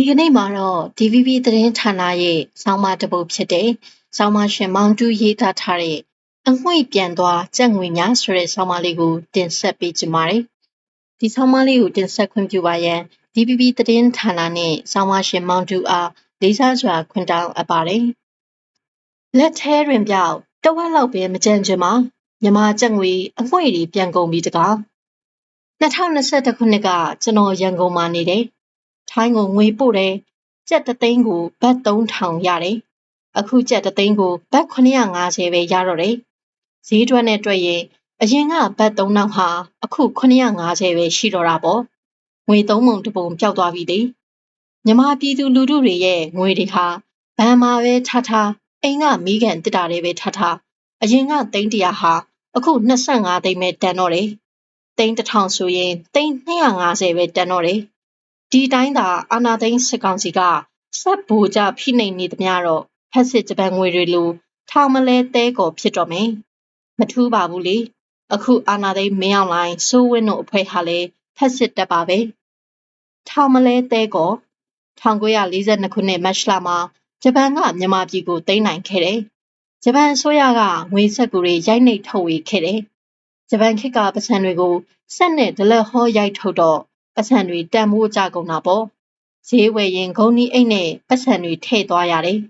ဒီကနေ့မှာတော့ DVB သတင်းဌာနရဲ့ဆောင်းပါးတစ်ပုဒ်ဖြစ်တဲ့ဆောင်းပါးရှင်မောင်တူးရေးသားထားတဲ့အငွေ့ပြန်သွားကြက်ငွေများဆိုတဲ့ဆောင်းပါးလေးကိုတင်ဆက်ပေးကြပါမယ်။ဒီဆောင်းပါးလေးကိုတင်ဆက်ခွင့်ပြုပါရန် DVB သတင်းဌာနနဲ့ဆောင်းပါးရှင်မောင်တူးအားလေးစားစွာခွင့်တောင်းအပ်ပါတယ်။လက်ထဲတွင်ပြောက်တဝက်လောက်ပဲမကြမ်းချင်မှာမြမကြက်ငွေအငွေ့တွေပြန်ကုန်ပြီတကား2021ခုနှစ်ကကျွန်တော်ရန်ကုန်မှာနေတယ် ထိုင်းကိုငွေပို့တယ်ကြက်တသိန်းကိုဘတ်3000ရတယ်အခုကြက်တသိန်းကိုဘတ်950ပဲရတော့တယ်ဈေးတွက်နဲ့တွက်ရင်အရင်ကဘတ်3000ဟာအခု950ပဲရှိတော့တာပေါ့ငွေသုံးပုံတစ်ပုံပျောက်သွားပြီလေမြမပြည်သူလူထုတွေရဲ့ငွေတွေဟာဘဏ်မှာပဲထားထားအိမ်ကမိခင်တစ်တာတွေပဲထားထားအရင်ကသိန်း100ဟာအခု25သိန်းပဲတန်တော့တယ်သိန်း1000ဆိုရင်သိန်း250ပဲတန်တော့တယ် ဒီတိုင်းသာအာနာသိန်းစစ်ကောင်စီကဆက်ဘူကြဖိနှိပ်နေသမျှတော့ဖက်စစ်ဂျပန်ငွေတွေလိုထောင်မလဲတဲကော်ဖြစ်တော့မယ်မထူးပါဘူးလေအခုအာနာသိန်းမင်းအောင်လိုင်းစိုးဝင်းတို့အဖွဲ့ဟာလည်းဖက်စစ်တက်ပါပဲထောင်မလဲတဲကော်1942ခုနှစ်မတ်လမှာဂျပန်ကမြန်မာပြည်ကိုသိမ်းနိုင်ခဲ့တယ်ဂျပန်အစိုးရကငွေဆက်ကူတွေရိုက်နှိပ်ထုတ်ဝေခဲ့တယ်ဂျပန်ခေတ်ကပစံတွေကိုဆက်နဲ့ဒလက်ဟောရိုက်ထုတ်တော့ ပတ်စံတွေတန်မိုးကြကုန်တာပေါ့ဈေးဝယ်ရင်ဂုံနီအိတ်နဲ့ပတ်စံတွေထည့်သွားရတယ်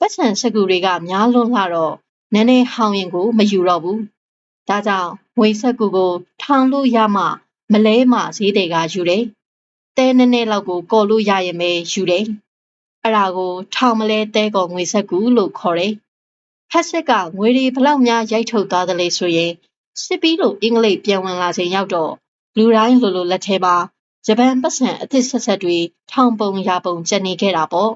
ပတ်စံစကူတွေကများလွန်းလာတော့နည်းနည်းဟောင်းရင်ကိုမယူတော့ဘူးဒါကြောင့်ငွေစကူကိုထောင်လို့ရမှမလဲမှဈေးတွေကယူတယ်တဲနည်းနည်းလောက်ကိုကော်လို့ရရင်ပဲယူတယ်အဲ့ဒါကိုထောင်မလဲတဲကော်ငွေစကူလို့ခေါ်တယ်ဖက်စစ်ကငွေတွေဘလောက်များရိုက်ထုတ်သွားသလဲဆိုရင်စစ်ပြီးလို့အင်္ဂလိပ်ပြန်ဝင်လာချိန်ရောက်တော့လူတိုင်းလိုလိုလက်ထဲမှာ ဂျပန်ပတ်စံအသစ်ဆက်ဆက်တွေထောင်ပုံရာပုံကျန်နေခဲ့တာပေါ့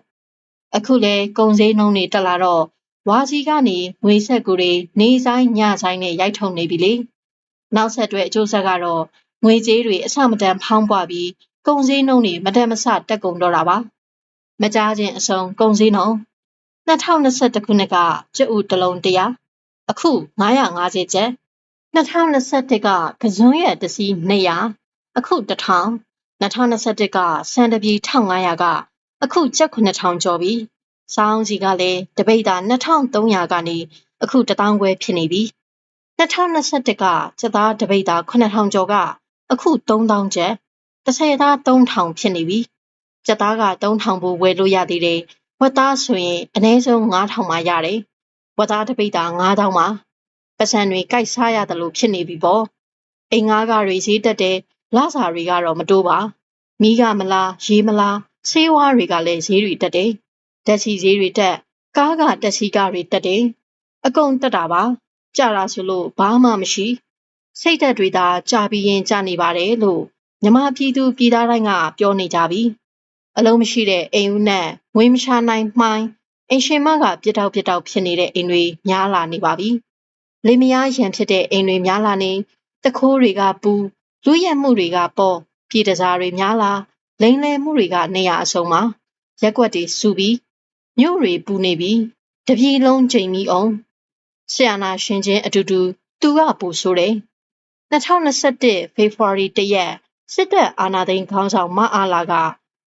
အခုလဲကုံစည်းနှုံးတွေတက်လာတော့ဝါစီကနေငွေဆက်ကူတွေနေဆိုင်ညဆိုင်နဲ့ရိုက်ထုံနေပြီလေနောက်ဆက်တွဲအကျိုးဆက်ကတော့ငွေကြေးတွေအဆမတန်ဖောင်းပွားပြီးကုံစည်းနှုံးတွေမတန်မဆတက်ကုန်တော့တာပါမကြားခြင်းအစုံကုံစည်းနှုံး2021ခုနှစ်ကကျဥတလုံး100အခု950ကျပ်2021ကကစွန်းရဲ့တစီ200အခု1000 2021ကစံတပြည်1500ကအခုကျပ်9000ကျော်ပြီ။စောင်းစီကလည်းတပိတ်တာ2300ကနေအခု1000ခွဲဖြစ်နေပြီ။2021ကကျပ်သားတပိတ်တာ9000ကျော်ကအခု3000ကျပ်30သား3000ဖြစ်နေပြီ။ကျပ်သားက3000ဘူးဝယ်လို့ရသေးတယ်။ဝက်သားဆိုရင်အနည်းဆုံး9000မှရတယ်။ဝက်သားတပိတ်တာ9000မှပတ်စံတွေကြိုက်စားရတယ်လို့ဖြစ်နေပြီပေါ့။အိမ်ငါးကတွေဈေးတက်တယ် လစာတွေကတော့မတိုးပါမီးကမလားရေမလားဆေးဝါးတွေကလည်းဈေးတွေတက်တယ်တက်စီဈေးတွေတက်ကားကတက်စီကားတွေတက်တယ်အကုန်တက်တာပါကြတာဆိုလို့ဘာမှမရှိစိတ်သက်တွေသာကြာပြီးရင်ကြာနေပါတယ်လို့မြမပြည်သူပြည်သားတိုင်းကပြောနေကြပြီအလုံးမရှိတဲ့အိမ်ဦးနဲ့ငွေမရှာနိုင်မှိုင်းအိမ်ရှင်မကပြစ်တောက်ပြစ်တောက်ဖြစ်နေတဲ့အိမ်တွေများလာနေပါပြီလေမယားရန်ဖြစ်တဲ့အိမ်တွေများလာနေတခိုးတွေကပူ လူရက်မှုတွေကပေါ်ပြည်တစားတွေများလာလိန်လဲမှုတွေကနေရအဆုံးမှာရက်ွက်တွေစူပြီးမြို့တွေပူနေပြီးတပြေလုံးချိန်ပြီးအောင်ဆရာနာရှင်ချင်းအတူတူသူကပူဆိုးတယ်2021ဖေဖော်ဝါရီ1ရက်စစ်တပ်အာဏာသိမ်းခေါင်းဆောင်မအားလာက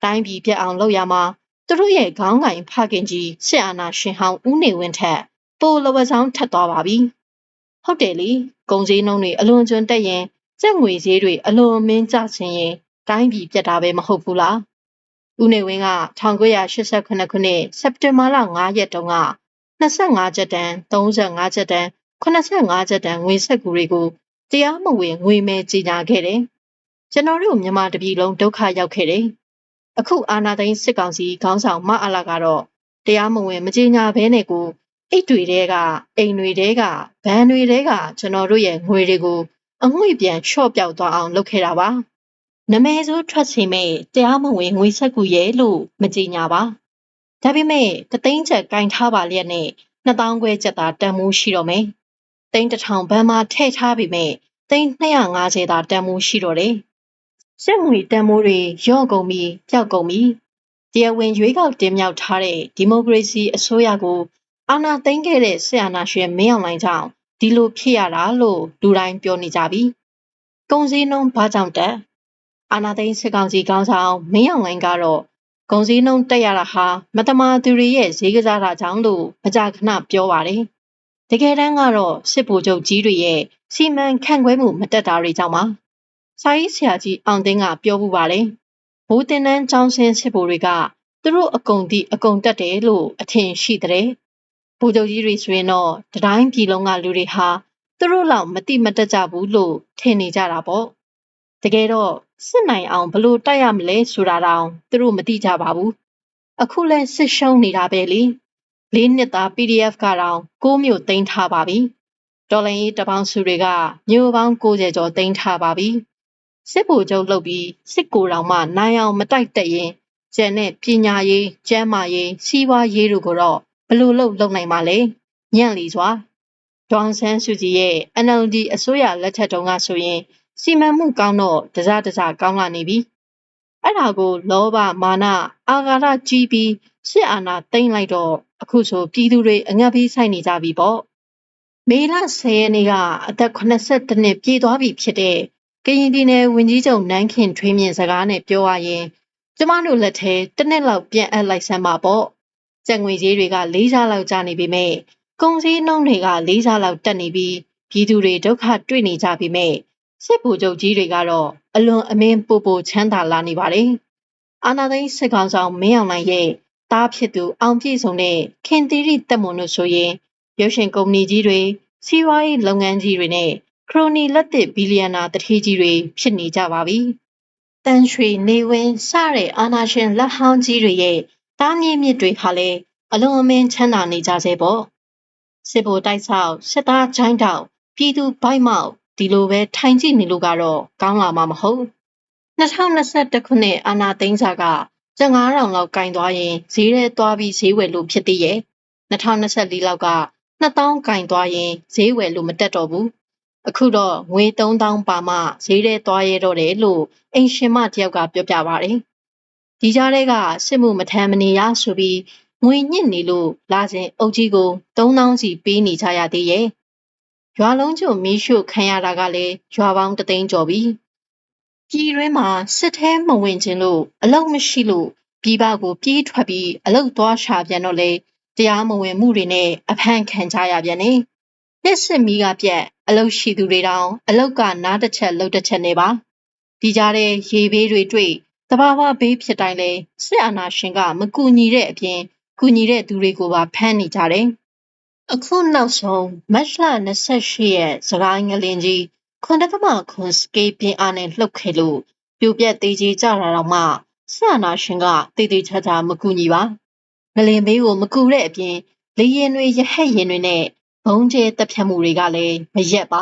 တိုင်းပြည်ပြတ်အောင်လုပ်ရမှာသူတို့ရဲ့ခေါင်းကင်ဖခင်ကြီးဆရာနာရှင်ဟောင်းဦးနေဝင်းထက်ပိုလဝဆောင်ထက်သွားပါပြီဟုတ်တယ်လေကုံစည်းနှုံးတွေအလွန်ကျွံတက်ရင် ကျက်ငွေဈေးတွေအလွန်မင်းကျဆင်းရင်တိုင်းပြည်ပြတ်တာပဲမဟုတ်ဘူးလားဦးနေဝင်းက1989ခုနှစ်စက်တင်ဘာလ9ရက်တုန်းက25ကျပ်တန်35ကျပ်တန်85ကျပ်တန်ငွေဆက်ကူတွေကိုတရားမဝင်ငွေမဲကြီးညာခဲ့တယ်ကျွန်တော်တို့မြန်မာတပြည်လုံးဒုက္ခရောက်ခဲ့တယ်အခုအာနာသိန်းစစ်ကောင်စီခေါင်းဆောင်မအလာကတော့တရားမဝင်မကြီးညာဘဲနဲ့ကိုအိတ်တွေတဲကအိမ်တွေတဲကဘဏ်တွေတဲကကျွန်တော်တို့ရဲ့ငွေတွေကို အငွေ့ပြန်ချော့ပြောက်သွားအောင်လုပ်ခဲ့တာပါနမဲဆိုးထွက်စီမဲ့တရားမဝင်ငွေဆက်ကူရဲ့လို့မကြေညာပါဒါပေမဲ့တသိန်းချက်ကင်ထားပါလျက်နဲ့နှစ်တောင်းခွဲချက်သာတန်မိုးရှိတော့မယ်သိန်းတစ်ထောင်ဘန်းမှာထည့်ထားပြီမဲ့သိန်း250သာတန်မိုးရှိတော့တယ်ဆက်ငွေတန်မိုးတွေရော့ကုန်ပြီးပျောက်ကုန်ပြီးတရားဝင်ရွေးကောက်တင်မြှောက်ထားတဲ့ဒီမိုကရေစီအစိုးရကိုအာဏာသိမ်းခဲ့တဲ့ဆရာနာရှင်မင်းအောင်လှိုင်ကြောင့် ဒီလိုဖြစ်ရတာလို့လူတိုင်းပြောနေကြပြီ။ကုံစည်းနှုံးဘာကြောင့်တက်အာနာသိန်းစစ်ကောင်စီကောင်းဆောင်မင်းအောင်လိုင်းကတော့ကုန်စည်နှုန်းတက်ရတာဟာမတမာသူတွေရဲ့ဈေးကစားတာကြောင့်လို့မကြာခဏပြောပါတယ်။တကယ်တမ်းကတော့စစ်ဗိုလ်ချုပ်ကြီးတွေရဲ့စီမံခန့်ခွဲမှုမတက်တာတွေကြောင့်ပါ။စာရေးဆရာကြီးအောင်သိန်းကပြောမှုပါတယ်။ဘိုးတင်တန်းကျောင်းဆင်းစစ်ဗိုလ်တွေကသူတို့အကုန်တိအကုန်တက်တယ်လို့အထင်ရှိတဲ့။ ဗိုလ်ချုပ်ကြီးတွေဆိုရင်တော့တတိုင်းပြည်လုံးကလူတွေဟာသူတို့လောက်မတိမတက်ကြဘူးလို့ထင်နေကြတာပေါ့။တကယ်တော့စစ်နိုင်အောင်ဘလို့တိုက်ရမလဲဆိုတာတောင်သူတို့မသိကြပါဘူးအခုလဲစစ်ရှုံးနေတာပဲလေလေးနှစ်သား PDF ကတော့6မြို့သိမ်းထားပါပြီတော်လိုင်းရေးတပေါင်းစုတွေကမြို့ပေါင်း90ကျော်သိမ်းထားပါပြီစစ်ဗိုလ်ချုပ်လုပ်ပြီးစစ်ကိုယ်တော်မှနိုင်အောင်မတိုက်တက်ရင်ကျန်တဲ့ပညာရေးကျန်းမာရေးစီးပွားရေးတို့ကိုတော့ ဘလို့လုပ်လုပ်နိုင်ပါလဲညံ့လီစွာဒေါန်ဆန်းစုကြည်ရဲ့ NLD အစိုးရလက်ထက်တုန်းကဆိုရင်စီမံမှုကောင်းတော့တစားတစားကောင်းလာနေပြီအဲ့ဒါကိုလောဘမာနအာဃာတကြီးပြီးစစ်အာဏာသိမ်းလိုက်တော့အခုဆိုပြည်သူတွေအငတ်ပြီးဆိုင်နေကြပြီပေါ့မေလ10ရက်နေ့ကအသက်82နှစ်ပြည့်သွားပြီဖြစ်တဲ့ကရင်ပြည်နယ်ဝင်ကြီးချုပ်နန်းခင်ထွေးမြင့်စကားနဲ့ပြောရရင်ကျမတို့လက်ထဲတစ်နှစ်လောက်ပြန်အပ်လိုက်စမ်းပါပေါ့ ကျပ်ငွေကြီးတွေက၄စားလောက်ကျနေပြီမဲ့ကုန်စည်နှုန်းတွေက၄စားလောက်တက်နေပြီးပြည်သူတွေဒုက္ခတွေ့နေကြပြီမဲ့စစ်ဗိုလ်ချုပ်ကြီးတွေကတော့အလွန်အမင်းပိုပိုချမ်းသာလာနေပါတယ်။အာနာသိန်းစစ်ကောင်ဆောင်မင်းအောင်လှိုင်ရဲ့တားဖြစ်သူအောင်ပြည့်စုံတဲ့ခင်သီရိတက်မွန်တို့ဆိုရင်ရုပ်ရှင်ကုမ္ပဏီကြီးတွေစီးပွားရေးလုပ်ငန်းကြီးတွေနဲ့ခရိုနီလက်သစ်ဘီလီယံနာတထေးကြီးတွေဖြစ်နေကြပါပြီ။တန်ရွှေနေဝင်စတဲ့အာနာရှင်လက်ဟောင်းကြီးတွေရဲ့ တားမြင့်မြစ်တွေဟာလည်းအလွန်အမင်းချမ်းသာနေကြစေပေါ့။စစ်ဗိုလ်တိုက်ဆောက်စစ်သားချိုင်းတောက်ပြည်သူဘိုက်မောက်ဒီလိုပဲထိုင်ကြည့်နေလို့ကတော့ကောင်းလာမှာမဟုတ်2021ခုနှစ်အာနာသိန်းစာကကျန်9000လောက်ကင်သွားရင်ဈေးထဲသွားပြီးဈေးဝယ်လို့ဖြစ်သေးရဲ့2024လောက်က2000ကင်သွားရင်ဈေးဝယ်လို့မတက်တော့ဘူးအခုတော့ငွေ3000ပါမှဈေးထဲသွားရတော့တယ်လို့အင်ရှင်မတယောက်ကပြောပြပါတယ် ဒီကြားထဲကစစ်မှုမထမ်းမနေရဆိုပြီးငွေညစ်နေလို့လာစဉ်အုပ်ကြီးကို3000စီပေးနေကြရသေးရဲ့ရွာလုံးကျွမီးရှို့ခံရတာကလည်းရွာပေါင်းတသိန်းကျော်ပြီပြည်တွင်းမှာစစ်ထဲမဝင်ခြင်းလို့အလောက်မရှိလို့ပြည်ပကိုပြေးထွက်ပြီးအလောက်သွားရှာပြန်တော့လေတရားမဝင်မှုတွေနဲ့အဖမ်းခံကြရပြန်နေလက်စစ်မီးကပြက်အလောက်ရှိသူတွေတောင်အလောက်ကနားတစ်ချက်လှုပ်တစ်ချက်နေပါဒီကြားထဲရေဘေးတွေတွေ့တ ဘာဝဘေးဖြစ်တိုင်းလဲစစ်အာဏာရှင်ကမကူညီတဲ့အပြင်ကူညီတဲ့သူတွေကိုပါဖမ်းနေကြတယ်အခုနောက်ဆုံးမတ်လ28ရက်စကိုင်းငလင်ကြီးခွန်တကမခွန်စကေးပြင်းအားနဲ့လှုပ်ခဲ့လို့ပြိုပြက်သေးကြီးကြတာတော့မှဆန္နာရှင်ကတည်တည်ချာချာမကူညီပါငလင်ဘေးကိုမကူတဲ့အပြင်လေရင်တွေရဟက်ရင်တွေနဲ့ဘုံကျဲတက်ဖြတ်မှုတွေကလည်းမရက်ပါ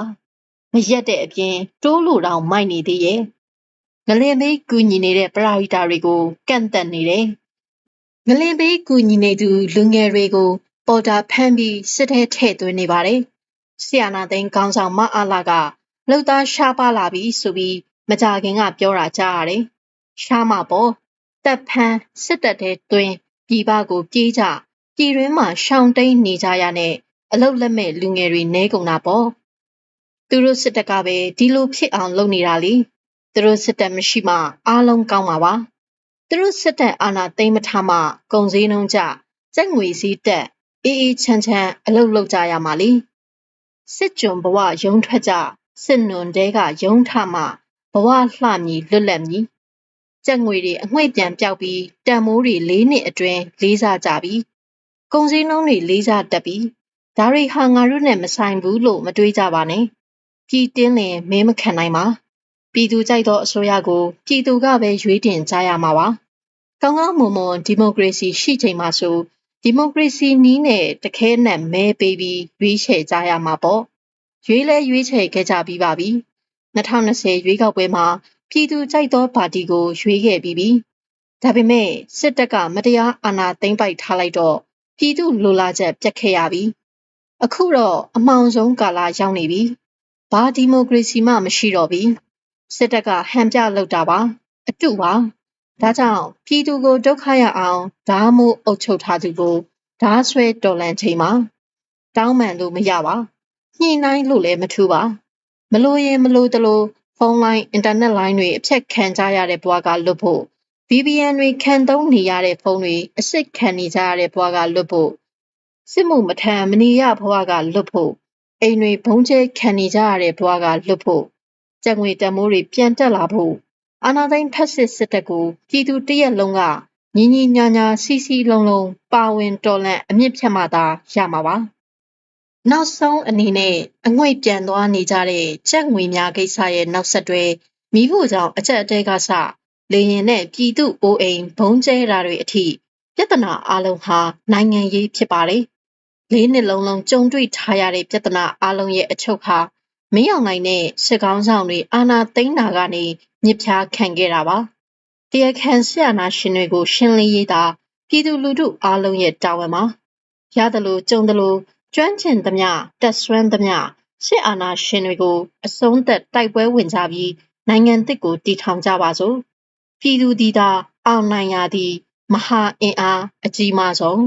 မရက်တဲ့အပြင်တိုးလို့တောင်မိုက်နေသေးရဲ့ ငလင်ဘေးကူညီနေတဲ့ပရာဟိတာတွေကိုကန့်တက်နေတယ်ငလင်ဘေးကူညီနေသူလူငယ်တွေကိုပေါ်တာဖမ်းပြီးစစ်ထဲထည့်သွင်းနေပါတယ်။ဆီယနာသိန်းကောင်းဆောင်မအားလာကလှုပ်သားရှားပါလာပြီဆိုပြီးမကြခင်ကပြောတာကြားရတယ်။ရှားမပေါ်တက်ဖမ်းစစ်တပ်ထဲတွင်ပြည်ပကိုပြေးကြပြည်တွင်းမှာရှောင်တိန်နေကြရနဲ့အလုတ်လက်မဲ့လူငယ်တွေနဲကုန်တာပေါ့။သူတို့စစ်တပ်ကပဲဒီလိုဖြစ်အောင်လုပ်နေတာလေ။ သူတို့စစ်တပ်မရှိမှအားလုံးကောင်းမှာပါ။သူတို့စစ်တပ်အာဏာသိမ်းမထားမှကုံစည်းနှုံးကြစက်ငွေစည်းတက်အေးအေးချမ်းချမ်းအလုပ်လုပ်ကြရမှာလေစစ်ကြုံဘဝရုံထွက်ကြစစ်နွန်တဲကရုံထမှဘဝလှမည်လွတ်လပ်မည်ကြက်ငွေတွေအငွေ့ပြန်ပြောက်ပြီးတန်မိုးတွေလေးနှစ်အတွင်းလေးစားကြပြီကုံစည်းနှုံးတွေလေးစားတက်ပြီဒါတွေဟာငါတို့နဲ့မဆိုင်ဘူးလို့မတွေးကြပါနဲ့ပြည်တင်းလင်မင်းမခံနိုင်ပါ ပြည်သူကြိုက်သောအစိုးရကိုပြည်သူကပဲရွေးတင်ကြရမှာပါကောင်းကောင်းမွန်မွန်ဒီမိုကရေစီရှိချိန်မှာဆိုဒီမိုကရေစီနည်းနဲ့တခဲနက်မဲပေးပြီးရွေးချယ်ကြရမှာပေါ့ရွေးလဲရွေးချယ်ခဲ့ကြပြီးပါပြီ2020ရွေးကောက်ပွဲမှာပြည်သူကြိုက်သောပါတီကိုရွေးခဲ့ပြီးပြီဒါပေမဲ့စစ်တပ်ကမတရားအာဏာသိမ်းပိုက်ထားလိုက်တော့ပြည်သူလိုလားချက်ပြတ်ခဲ့ရပြီအခုတော့အမောင်ဆုံးကာလရောက်နေပြီဘာဒီမိုကရေစီမှမရှိတော့ပြီ စစ်တပ်ကဟန်ပြလောက်တာပါအတုပါဒါကြောင့်ပြည်သူကိုဒုက္ခရအောင်ဓာမိုးအုပ်ချုပ်ထားသူကိုဓာဆွဲတော်လန်ချိန်မှာတောင်းပန်လို့မရပါညှိနှိုင်းလို့လည်းမထူပါမလို့ရင်မလို့တလို့ဖုန်းလိုင်းအင်တာနက်လိုင်းတွေအဖြတ်ခံကြရတဲ့ဘဝကလွတ်ဖို့ VPN တွေခံသုံးနေရတဲ့ဖုန်းတွေအစစ်ခံနေကြရတဲ့ဘဝကလွတ်ဖို့စစ်မှုမထမ်းမနေရဘဝကလွတ်ဖို့အိမ်တွေဘုံကျဲခံနေကြရတဲ့ဘဝကလွတ်ဖို့ ကြက်ငွေတမိုးတွေပြန်တက်လာဖို့အာနာသိန်းဖက်စစ်စစ်တပ်ကိုပြည်သူတရက်လုံးကညီညီညာညာစီစီလုံးလုံးပါဝင်တော်လှန်အမြင့်ဖြတ်မှသာရမှာပါနောက်ဆုံးအနေနဲ့အငွေ့ပြန်သွားနေကြတဲ့ကြက်ငွေများကိစ္စရဲ့နောက်ဆက်တွဲမိဖို့ကြောင့်အချက်အတဲကစလေရင်နဲ့ပြည်သူအိုးအိမ်ဘုံကျဲတာတွေအထိပြဿနာအလုံးဟာနိုင်ငံရေးဖြစ်ပါတယ်လေးနှစ်လုံးလုံးကြုံတွေ့ထားရတဲ့ပြဿနာအလုံးရဲ့အချုပ်ဟာ မင်းအောင်နိုင်တဲ့စစ်ကောင်းဆောင်တွေအာဏာသိမ်းတာကနေမြစ်ဖြားခံခဲ့တာပါတရားခံဆရာနာရှင်တွေကိုရှင်းလင်းရေးတာပြည်သူလူထုအားလုံးရဲ့တာဝန်ပါရတယ်လို့ကြုံတယ်လို့ကျွမ်းကျင်သမျှတက်ဆွမ်းသမျှစစ်အာဏာရှင်တွေကိုအဆုံးသက်တိုက်ပွဲဝင်ကြပြီးနိုင်ငံတစ်ကိုတည်ထောင်ကြပါစို့ပြည်သူဒီသာအောင်နိုင်ရသည့်မဟာအင်အားအကြီးမားဆုံး